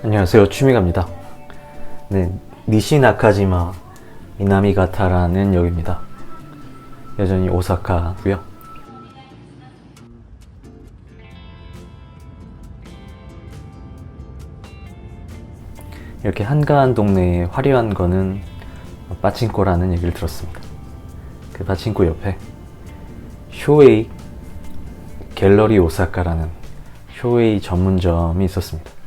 안녕하세요. 취미가입니다. 네, 니시 나카지마 미나미가타라는 역입니다. 여전히 오사카고요. 이렇게 한가한 동네에 화려한 거는 빠친코라는 얘기를 들었습니다. 그 빠친코 옆에 쇼웨이 갤러리 오사카라는 쇼웨이 전문점이 있었습니다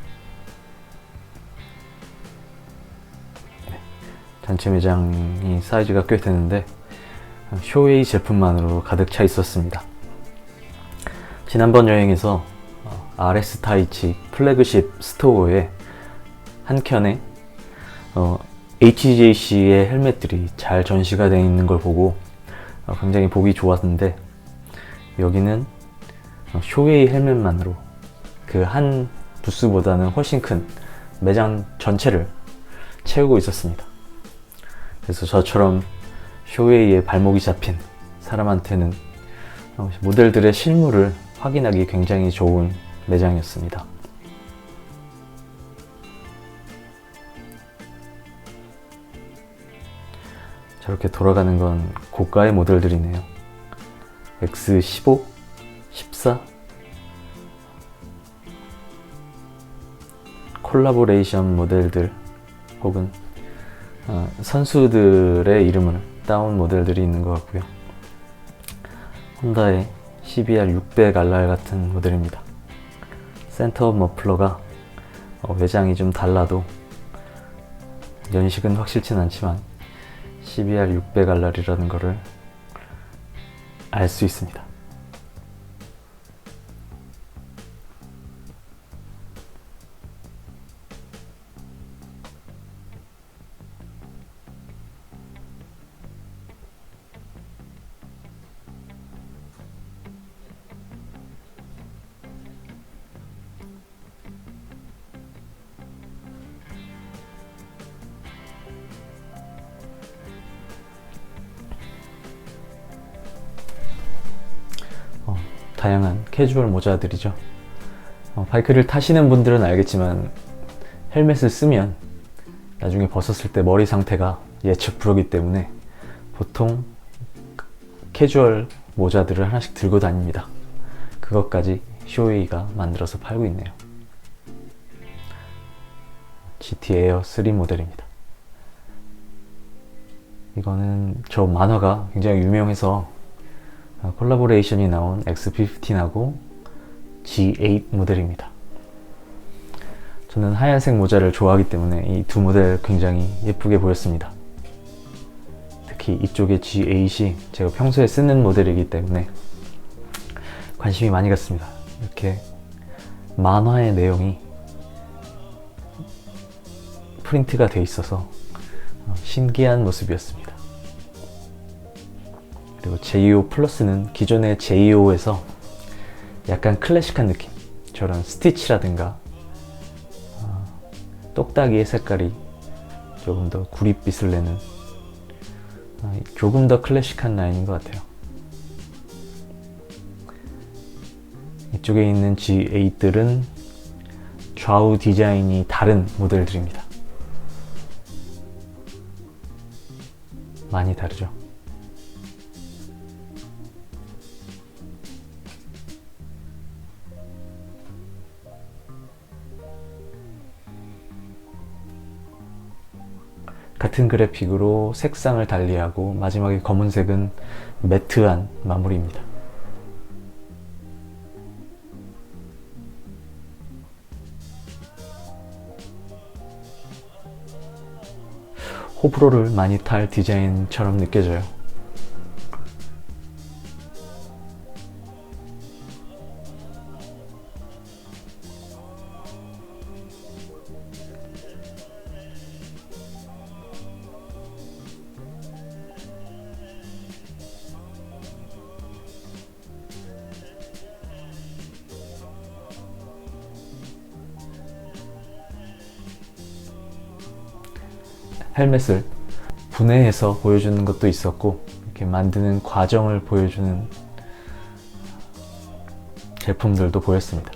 단체 매장이 사이즈가 꽤 되는데 쇼웨이 제품만으로 가득 차 있었습니다. 지난번 여행에서 어, RS 타이치 플래그십 스토어에 한 켠에 어, HJC의 헬멧들이 잘 전시가 되어 있는 걸 보고 어, 굉장히 보기 좋았는데 여기는 어, 쇼웨이 헬멧만으로 그 한 부스보다는 훨씬 큰 매장 전체를 채우고 있었습니다. 그래서 저처럼 쇼웨이에 발목이 잡힌 사람한테는 어, 모델들의 실물을 확인하기 굉장히 좋은 매장이었습니다. 저렇게 돌아가는 건 고가의 모델들이네요. X15, 14, 콜라보레이션 모델들 혹은 어, 선수들의 이름을 따온 모델들이 있는 것 같고요. 혼다의 CBR 600 RR 같은 모델입니다. 센터 머플러가 어, 외장이 좀 달라도 연식은 확실치 않지만 CBR 600 RR이라는 것을 알 수 있습니다. 다양한 캐주얼 모자들이죠. 어, 바이크를 타시는 분들은 알겠지만 헬멧을 쓰면 나중에 벗었을 때 머리 상태가 예측 불허기 때문에 보통 캐주얼 모자들을 하나씩 들고 다닙니다. 그것까지 쇼웨이가 만들어서 팔고 있네요. GT 에어 3 모델입니다. 이거는 저 만화가 굉장히 유명해서 어, 콜라보레이션이 나온 X15하고 G8 모델입니다. 저는 하얀색 모자를 좋아하기 때문에 이 두 모델 굉장히 예쁘게 보였습니다. 특히 이쪽의 G8이 제가 평소에 쓰는 모델이기 때문에 관심이 많이 갔습니다. 이렇게 만화의 내용이 프린트가 돼 있어서 어, 신기한 모습이었습니다. 그리고 JO 플러스는 기존의 JO에서 약간 클래식한 느낌. 저런 스티치라든가 어, 똑딱이의 색깔이 조금 더 구릿빛을 내는 어, 조금 더 클래식한 라인인 것 같아요. 이쪽에 있는 G8들은 좌우 디자인이 다른 모델들입니다. 많이 다르죠 같은 그래픽으로 색상을 달리하고 마지막에 검은색은 매트한 마무리입니다. 호불호를 많이 탈 디자인처럼 느껴져요. 헬멧을 분해해서 보여주는 것도 있었고 이렇게 만드는 과정을 보여주는 제품들도 보였습니다.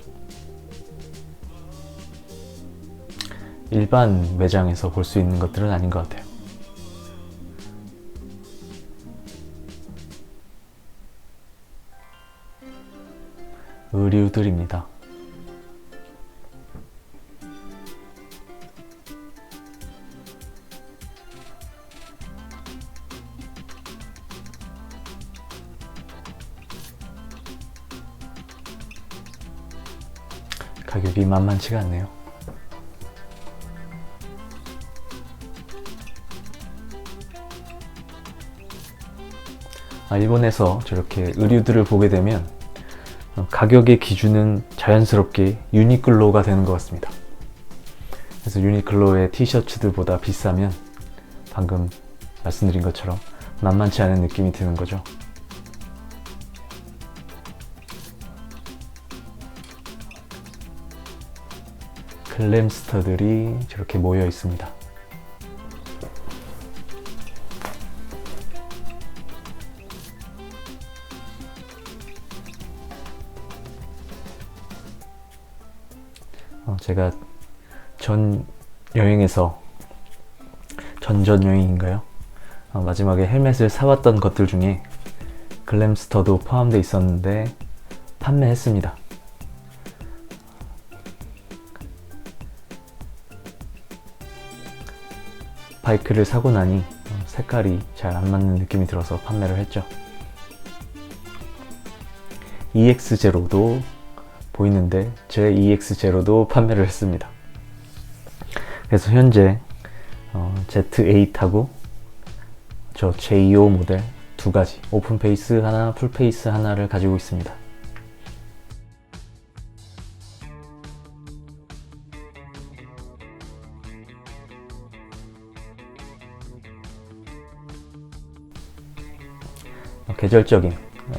일반 매장에서 볼 수 있는 것들은 아닌 것 같아요. 의류들입니다. 만만치가 않네요. 아, 일본에서 저렇게 의류들을 보게 되면 어, 가격의 기준은 자연스럽게 유니클로가 되는 것 같습니다. 그래서 유니클로의 티셔츠들보다 비싸면 방금 말씀드린 것처럼 만만치 않은 느낌이 드는 거죠. 글램스터들이 저렇게 모여 있습니다. 어, 제가 전 여행에서 전전 여행인가요? 어, 마지막에 헬멧을 사왔던 것들 중에 글램스터도 포함되어 있었는데 판매했습니다. 바이크를 사고 나니 어, 색깔이 잘 안 맞는 느낌이 들어서 판매를 했죠. EX0도 보이는데 제 EX0도 판매를 했습니다. 그래서 현재 어, Z8하고 저 J5 모델 두 가지 오픈 페이스 하나, 풀 페이스 하나를 가지고 있습니다. 계절적인 어,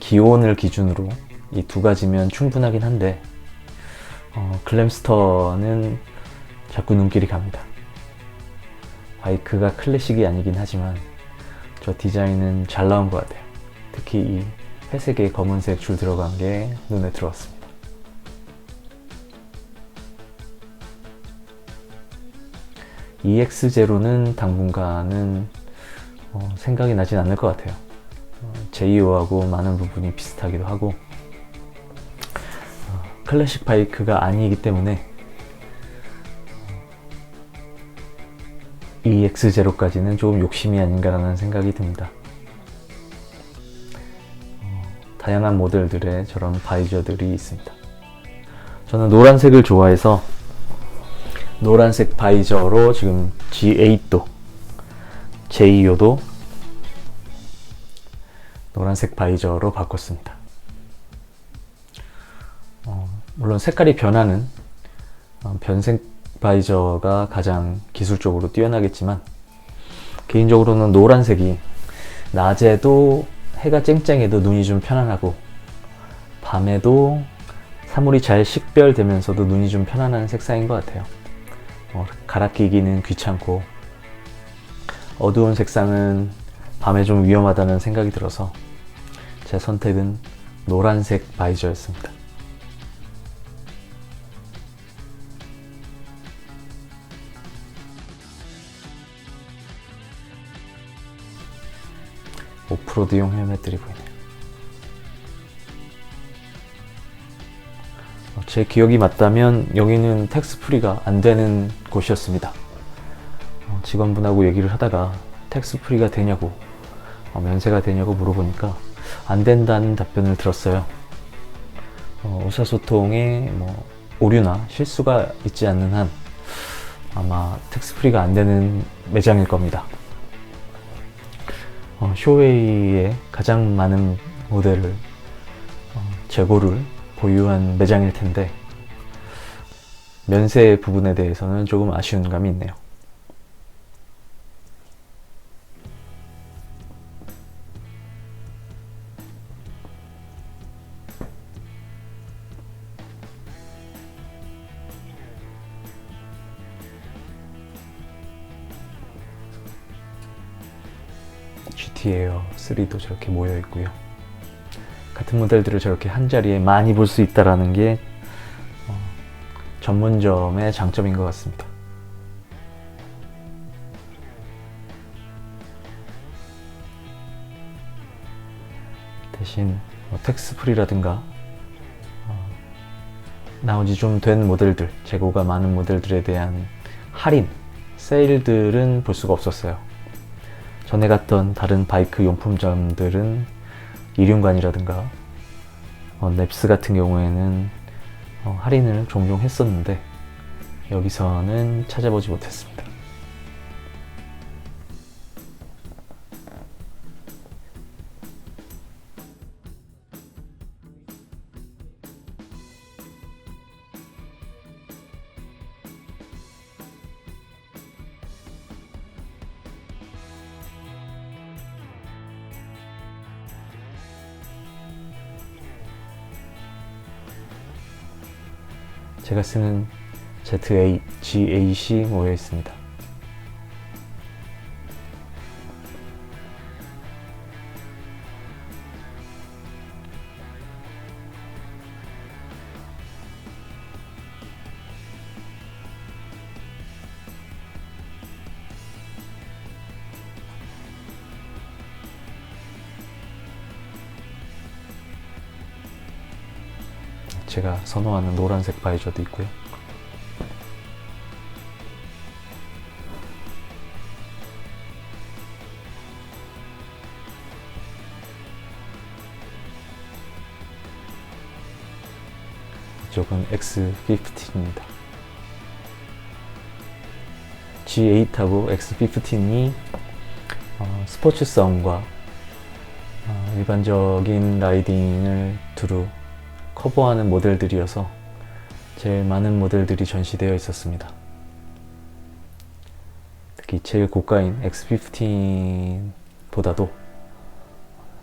기온을 기준으로 이 두 가지면 충분하긴 한데 어, 글램스터는 자꾸 눈길이 갑니다. 바이크가 클래식이 아니긴 하지만 저 디자인은 잘 나온 것 같아요. 특히 이 회색에 검은색 줄 들어간 게 눈에 들어왔습니다. EX0는 당분간은 어, 생각이 나진 않을 것 같아요. 어, J2하고 많은 부분이 비슷하기도 하고 어, 클래식 바이크가 아니기 때문에 EX0까지는 조금 욕심이 아닌가라는 생각이 듭니다. 어, 다양한 모델들의 저런 바이저들이 있습니다. 저는 노란색을 좋아해서 노란색 바이저로 지금 G8도 J2도 노란색 바이저로 바꿨습니다. 어, 물론 색깔이 변하는 어, 변색 바이저가 가장 기술적으로 뛰어나겠지만 개인적으로는 노란색이 낮에도 해가 쨍쨍해도 눈이 좀 편안하고 밤에도 사물이 잘 식별되면서도 눈이 좀 편안한 색상인 것 같아요. 어, 갈아 끼기는 귀찮고 어두운 색상은 밤에 좀 위험하다는 생각이 들어서 제 선택은 노란색 바이저였습니다. 오프로드용 헬멧들이 보이네요. 어, 제 기억이 맞다면 여기는 텍스 프리가 안 되는 곳이었습니다. 어, 직원분하고 얘기를 하다가 텍스 프리가 되냐고 어, 면세가 되냐고 물어보니까 안 된다는 답변을 들었어요. 어, 의사소통에 뭐 오류나 실수가 있지 않는 한 아마 텍스 프리가 안 되는 매장일 겁니다. 어, 쇼웨이의 가장 많은 모델을 어, 재고를 보유한 매장일 텐데 면세 부분에 대해서는 조금 아쉬운 감이 있네요. 모델들이도 저렇게 모여 있고요. 같은 모델들을 저렇게 한 자리에 많이 볼 수 있다라는 게 어, 전문점의 장점인 것 같습니다. 대신 뭐 텍스프리라든가 어, 나온 지 좀 된 모델들, 재고가 많은 모델들에 대한 할인, 세일들은 볼 수가 없었어요. 전에 갔던 다른 바이크 용품점들은 이륜관이라든가 어, 넵스 같은 경우에는 어, 할인을 종종 했었는데 여기서는 찾아보지 못했습니다. 제가 쓰는 ZA, GAC 모여 있습니다. 제가 선호하는 노란색 바이저도 있고요. 이쪽은 X15입니다. G8하고 X15이 어, 스포츠성과 어, 일반적인 라이딩을 두루 커버하는 모델들이어서 제일 많은 모델들이 전시되어 있었습니다. 특히 제일 고가인 X15보다도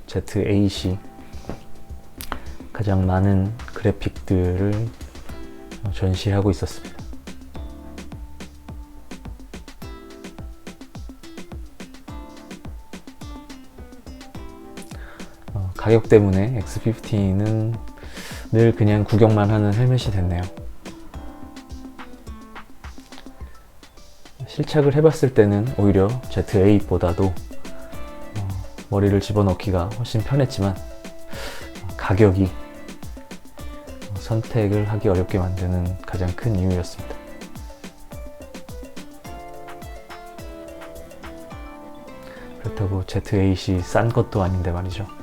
ZAC 가장 많은 그래픽들을 전시하고 있었습니다. 어, 가격 때문에 X15는 늘 그냥 구경만 하는 헬멧이 됐네요. 실착을 해봤을 때는 오히려 ZA8보다도 어, 머리를 집어넣기가 훨씬 편했지만 어, 가격이 어, 선택을 하기 어렵게 만드는 가장 큰 이유였습니다. 그렇다고 ZA8이 싼 것도 아닌데 말이죠.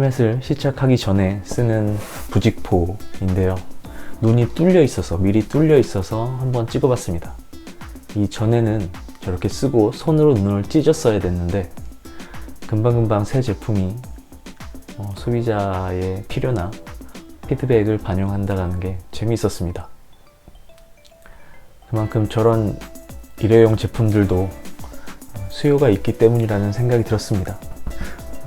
헬멧을 시착하기 전에 쓰는 부직포인데요. 눈이 뚫려 있어서 미리 뚫려 있어서 한번 찍어봤습니다. 이 전에는 저렇게 쓰고 손으로 눈을 찢었어야 됐는데 금방금방 새 제품이 어, 소비자의 필요나 피드백을 반영한다는 게 재미있었습니다. 그만큼 저런 일회용 제품들도 수요가 있기 때문이라는 생각이 들었습니다.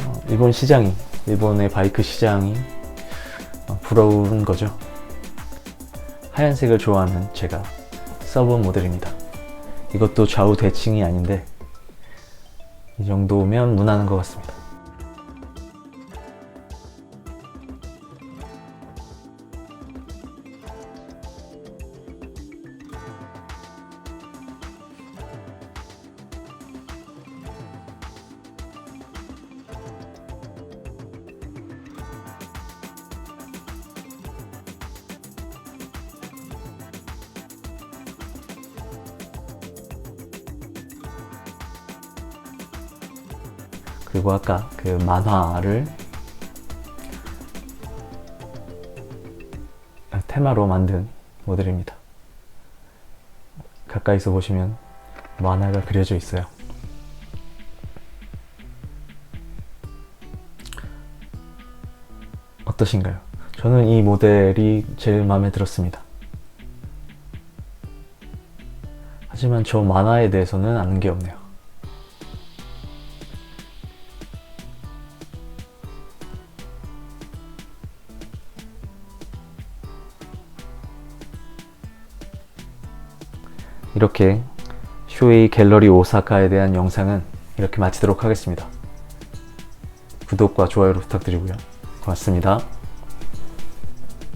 어, 일본 시장이 일본의 바이크 시장이 어, 부러운 거죠. 하얀색을 좋아하는 제가 써본 모델입니다. 이것도 좌우 대칭이 아닌데 이 정도면 무난한 것 같습니다. 그리고 아까 그 만화를 테마로 만든 모델입니다. 가까이서 보시면 만화가 그려져 있어요. 어떠신가요? 저는 이 모델이 제일 마음에 들었습니다. 하지만 저 만화에 대해서는 아는 게 없네요. 이렇게 쇼웨이 갤러리 오사카에 대한 영상은 이렇게 마치도록 하겠습니다. 구독과 좋아요를 부탁드리고요. 고맙습니다.